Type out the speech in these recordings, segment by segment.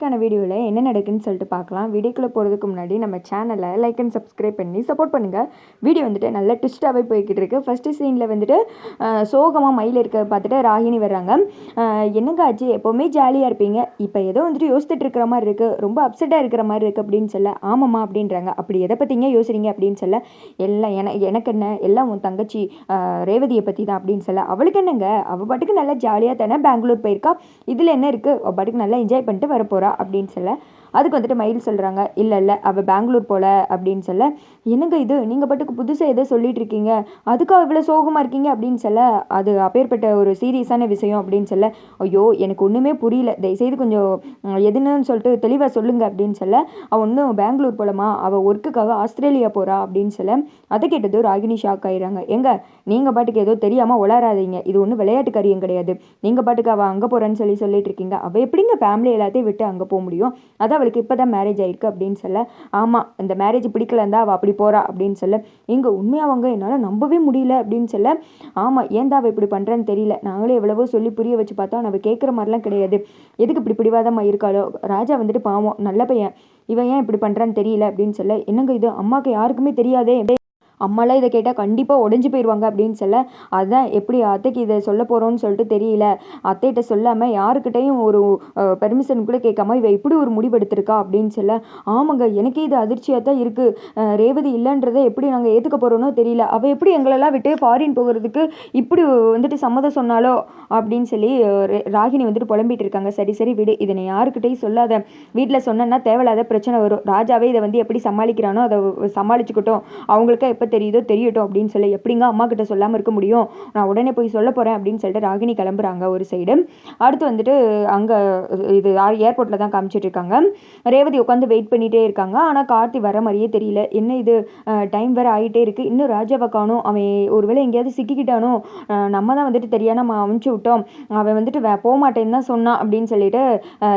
க்கான வீடியோவில் என்ன நடக்குன்னு சொல்லிட்டு பார்க்கலாம் வீடியோக்குள்ளே போகிறதுக்கு முன்னாடி நம்ம சேனலை லைக் அண்ட் சப்ஸ்கிரைப் பண்ணி சப்போர்ட் பண்ணுங்கள் வீடியோ வந்துட்டு நல்ல ட்விஸ்ட்டாகவே போய்கிட்டு இருக்குது ஃபஸ்ட்டு சீனில் வந்துட்டு சோகமாக மயில் இருக்க பார்த்துட்டு ராகினி வர்றாங்க. என்னங்க ஆச்சு? எப்போவுமே ஜாலியாக இருப்பீங்க. இப்போ ஏதோ வந்துட்டு யோசிச்சுட்டு இருக்கிற மாதிரி இருக்குது ரொம்ப அப்செட்டாக இருக்கிற மாதிரி இருக்குது அப்படின்னு சொல்ல ஆமாம்மா அப்படின்றாங்க. அப்படி எதை பற்றிங்க யோசிக்கிறீங்க? அப்படின்னு சொல்ல எல்லாம் என எனக்கு என்ன? எல்லாம் உன் தங்கச்சி ரேவதியை பற்றி தான் அப்படின்னு சொல்ல அவளுக்கு என்னங்க? அவள் பாட்டுக்கு நல்லா ஜாலியாக தானே பெங்களூர் போயிருக்கா? இதில் என்ன இருக்குது அவள் பாட்டுக்கு நல்லா என்ஜாய் பண்ணிட்டு வர அப்படின்னு சொல்ல. அதுக்கு வந்துட்டு மயில் சொல்கிறாங்க இல்லை இல்லை அவள் பெங்களூர் போல அப்படின்னு சொல்ல என்னங்க இது? நீங்கள் பாட்டுக்கு புதுசாக எதோ சொல்லிட்டு இருக்கீங்க. அதுக்காக இவ்வளோ சோகமாக இருக்கீங்க? அப்படின்னு சொல்ல அது அப்பேற்பட்ட ஒரு சீரியஸான விஷயம் அப்படின்னு சொல்ல ஐயோ எனக்கு ஒன்றுமே புரியல. தயவுசெய்து கொஞ்சம் எதுன்னு சொல்லிட்டு தெளிவாக சொல்லுங்க அப்படின்னு சொல்ல அவள் ஒன்றும் பெங்களூர் போலமா அவள் ஒர்க்குக்காக ஆஸ்திரேலியா போகிறா அப்படின்னு சொல்ல அதை கேட்டது ராகினி ஷாக் ஆயிடுறாங்க. எங்க? நீங்கள் பாட்டுக்கு ஏதோ தெரியாமல் உளராதீங்க இது ஒன்றும் விளையாட்டு காரியம் கிடையாது. நீங்கள் பாட்டுக்கு அவள் அங்கே போகிறேன்னு சொல்லி சொல்லிட்டு இருக்கீங்க. அவள் எப்படிங்க ஃபேமிலி எல்லாத்தையும் விட்டு அங்கே போக முடியும்? அதான் அவளுக்கு இப்போ தான் மேரேஜ் ஆகிருக்கு அப்படின்னு சொல்ல ஆமாம் இந்த மேரேஜ் பிடிக்கலந்தா அவள் அப்படி போகிறா அப்படின்னு சொல்ல எங்கள் உண்மையாவங்க என்னால் நம்பவே முடியல அப்படின்னு சொல்ல ஆமாம் ஏன் அவள் இப்படி பண்ணுறேன்னு தெரியல. நாங்களே எவ்வளவோ சொல்லி புரிய வச்சு பார்த்தோம். அவள் கேட்குற மாதிரிலாம் கிடையாது. எதுக்கு இப்படி பிடிவாதமாக இருக்காளோ? ராஜா வந்துட்டு பாவம் நல்ல பையன். இவன் ஏன் இப்படி பண்ணுறான்னு தெரியல அப்படின்னு சொல்ல என்னங்க இது? அம்மாவுக்கு யாருக்குமே தெரியாதே. அம்மாலாம் இதை கேட்டால் கண்டிப்பாக உடஞ்சி போயிடுவாங்க அப்படின்னு சொல்ல அதான் எப்படி அத்தைக்கு இதை சொல்ல போகிறோன்னு சொல்லிட்டு தெரியல. அத்தைகிட்ட சொல்லாமல் யாருக்கிட்டையும் ஒரு பெர்மிஷன் கூட கேட்காம இவ இப்படி ஒரு முடிவெடுத்திருக்கா அப்படின்னு சொல்ல ஆமாங்க எனக்கே இது அதிர்ச்சியாக தான் இருக்குது ரேவதி இல்லைன்றதை எப்படி நாங்கள் ஏற்றுக்க போகிறோனோ தெரியல. அவள் எப்படி எங்களெல்லாம் விட்டு ஃபாரின் போகிறதுக்கு இப்படி வந்துட்டு சம்மதம் சொன்னாலோ அப்படின்னு சொல்லி ரே- ராகினி வந்துட்டு புலம்பிட்டு இருக்காங்க. சரி சரி விடு இதை யாருக்கிட்டையும் சொல்லாத. வீட்டில் சொன்னேன்னா தேவையில்லாத பிரச்சனை வரும். ராஜாவே இதை வந்து எப்படி சமாளிக்கிறானோ அதை சமாளிச்சுக்கிட்டோம். அவங்களுக்கு எப்போ தெரியுதோ தெரியட்டும் அப்படின்னு சொல்லி எப்படிங்க அம்மா கிட்ட சொல்லாமல் இருக்க முடியும்? நான் உடனே போய் சொல்ல போகிறேன் அப்படின்னு சொல்லிட்டு ராகினி கிளம்புறாங்க ஒரு சைடு அடுத்து வந்துட்டு அங்கே இது ஏர்போர்ட்டில் தான் காமிச்சிட்டு இருக்காங்க. ரேவதி உட்காந்து வெயிட் பண்ணிகிட்டே இருக்காங்க. ஆனால் கார்த்தி வர மாதிரியே தெரியல. என்ன இது? டைம் வேறு ஆகிட்டே இருக்குது இன்னும் ராஜாவை காணும். அவன் ஒருவேளை எங்கேயாவது சிக்கிக்கிட்டானோ? நம்ம தான் வந்துட்டு தெரியாம நம்ம அமுச்சு விட்டோம். அவன் வந்துட்டு வே போக மாட்டேன்னு தான் சொன்னான் அப்படின்னு சொல்லிட்டு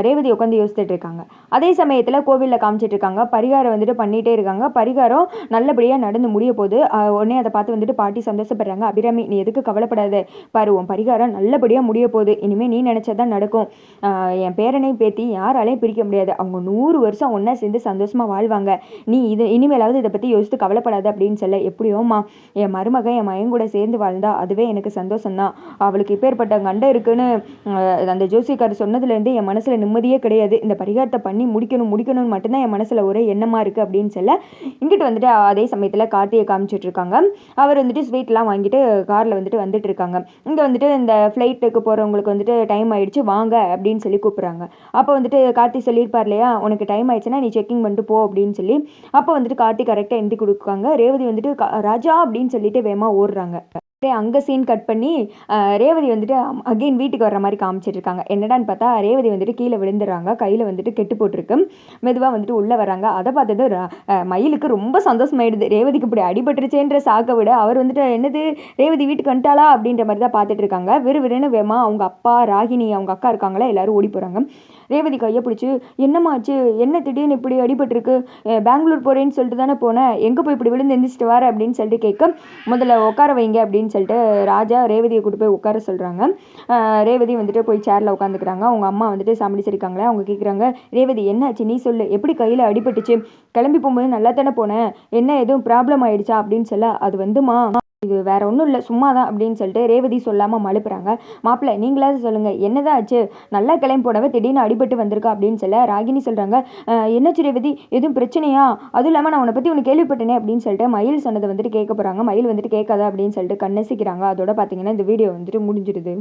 ரேவதி உட்காந்து யோசிச்சுட்டு இருக்காங்க. அதே சமயத்தில் கோவிலில் காமிச்சிட்டு இருக்காங்க. பரிகாரம் வந்துட்டு பண்ணிகிட்டே இருக்காங்க. பரிகாரம் நல்லபடியாக நடந்து முடிய போது உடனே அதை பார்த்து வந்துட்டு பாட்டி சந்தோஷப்படுறாங்க. அபிராமி நீ எதுக்கு கவலைப்படாத? பாரு உன் பரிகாரம் நல்லபடியாக முடிய போகுது. இனிமேல் நீ நினச்சதான் நடக்கும். என் பேரனை பேத்தி யாராலையும் பிரிக்க முடியாது. அவங்க நூறு வருஷம் ஒன்றா சேர்ந்து சந்தோஷமாக வாழ்வாங்க. நீ இது இனிமேலாவது இதை பற்றி யோசித்து கவலைப்படாத அப்படின்னு சொல்ல எப்படியோம்மா என் மருமகன் என் மயன் கூட சேர்ந்து வாழ்ந்தா அதுவே எனக்கு சந்தோஷம்தான். அவளுக்கு இப்பேற்பட்ட கண்டம் இருக்குன்னு அந்த ஜோசியக்காரர் சொன்னதுலேருந்து என் மனசில் நிம்மதியே கிடையாது. இந்த பரிகாரத்தை பண்ணி முடிக்கணும் முடிக்கணும்னு மட்டும்தான் என் மனசில் ஒரே எண்ணமாக இருக்குது அப்படின்னு சொல்ல இங்கிட்டு வந்துட்டு அதே சமயத்தில் கார்த்திகை காமிச்சிட்டு இருக்காங்க அவர் வந்துட்டு ஸ்வீட்லாம் வாங்கிட்டு காரில் வந்துட்டு வந்துட்டு இருக்காங்க இங்கே வந்துட்டு இந்த ஃப்ளைட்டுக்கு போகிறவங்களுக்கு வந்துட்டு டைம் ஆயிடுச்சு வாங்க அப்படின்னு சொல்லி கூப்பிட்றாங்க. அப்போ வந்துட்டு கார்த்தி சொல்லியிருப்பார் இல்லையா உனக்கு டைம் ஆயிடுச்சுன்னா நீ செக்கிங் பண்ணிட்டு போ அப்படின்னு சொல்லி. அப்போ வந்துட்டு கார்த்தி கரெக்டாக எழுதி கொடுக்காங்க ரேவதி வந்துட்டு ராஜா அப்படின்னு சொல்லிட்டு வேகமாக ஓடுறாங்க. அங்கே சீன் கட் பண்ணி ரேவதி வந்துட்டு அகைன் வீட்டுக்கு வர்ற மாதிரி காமிச்சிட்ருக்காங்க. என்னடான்னு பார்த்தா ரேவதி வந்துட்டு கீழே விழுந்துடுறாங்க. கையில் வந்துட்டு கெட்டு போட்டிருக்கு மெதுவாக வந்துட்டு உள்ளே வராங்க அதை பார்த்தது ர- மயிலுக்கு ரொம்ப சந்தோஷமாயிடுது. ரேவதிக்கு இப்படி அடிபட்டுருச்சேன்ற சாக்க விட அவர் வந்துட்டு என்னது ரேவதி வீட்டுக்கு வந்துட்டாளா? அப்படின்ற மாதிரி தான் பார்த்துட்டு இருக்காங்க. விறுவிறுன்னு வேமா அவங்க அப்பா ராகினி அவங்க அக்கா இருக்காங்களா? எல்லாரும் ஓடி போகிறாங்க ரேவதி கையை பிடிச்சி என்னம்மாச்சு என்ன திடீர்னு இப்படி அடிபட்டிருக்கு? பெங்களூர் போகிறேன்னு சொல்லிட்டு தானே போனேன் எங்கே போய் இப்படி விழுந்து எந்திரிச்சிட்டு வர? அப்படின்னு சொல்லிட்டு கேட்க முதல்ல உட்கார வைங்க அப்படின்னு சொல்லிட்டு ராஜா ரேவதியை கூட்டு போய் உட்கார சொல்கிறாங்க ரேவதி வந்துட்டு போய் சேரில் உட்காந்துக்கிறாங்க அவங்க அம்மா வந்துட்டு சாமி சரிக்காங்களே அவங்க கேட்குறாங்க ரேவதி என்னாச்சு? நீ சொல்லு. எப்படி கையில் அடிபட்டுச்சு? கிளம்பி போகும்போது நல்லா தானே போனேன் என்ன எதுவும் ப்ராப்ளம் ஆயிடுச்சா? அப்படின்னு சொல்ல அது வந்துமா இது வேற ஒன்றும் இல்லை சும்மா தான் அப்படின்னு சொல்லிட்டு ரேவதி சொல்லாமல் மழுப்புறாங்க. மாப்பிள்ளை நீங்களாவது சொல்லுங்கள் என்னதான் ஆச்சு? நல்லா கிளம்பி போனவ திடீர்னு அடிபட்டு வந்திருக்கா அப்படின்னு சொல்ல ராகினி சொல்கிறாங்க என்னாச்சு ரேவதி? எதுவும் பிரச்சனையா? அதுவும் இல்லாமல் நான் உன்னை பற்றி உனக்கு கேள்விப்பட்டேனே அப்படின்னு சொல்லிட்டு மயில் சொன்னதை வந்துட்டு கேட்க போகிறாங்க மயில் வந்துட்டு கேட்காத அப்படின்னு சொல்லிட்டு கண்ணசிக்கிறாங்க. அதோட பார்த்தீங்கன்னா இந்த வீடியோ வந்துட்டு முடிஞ்சிடுது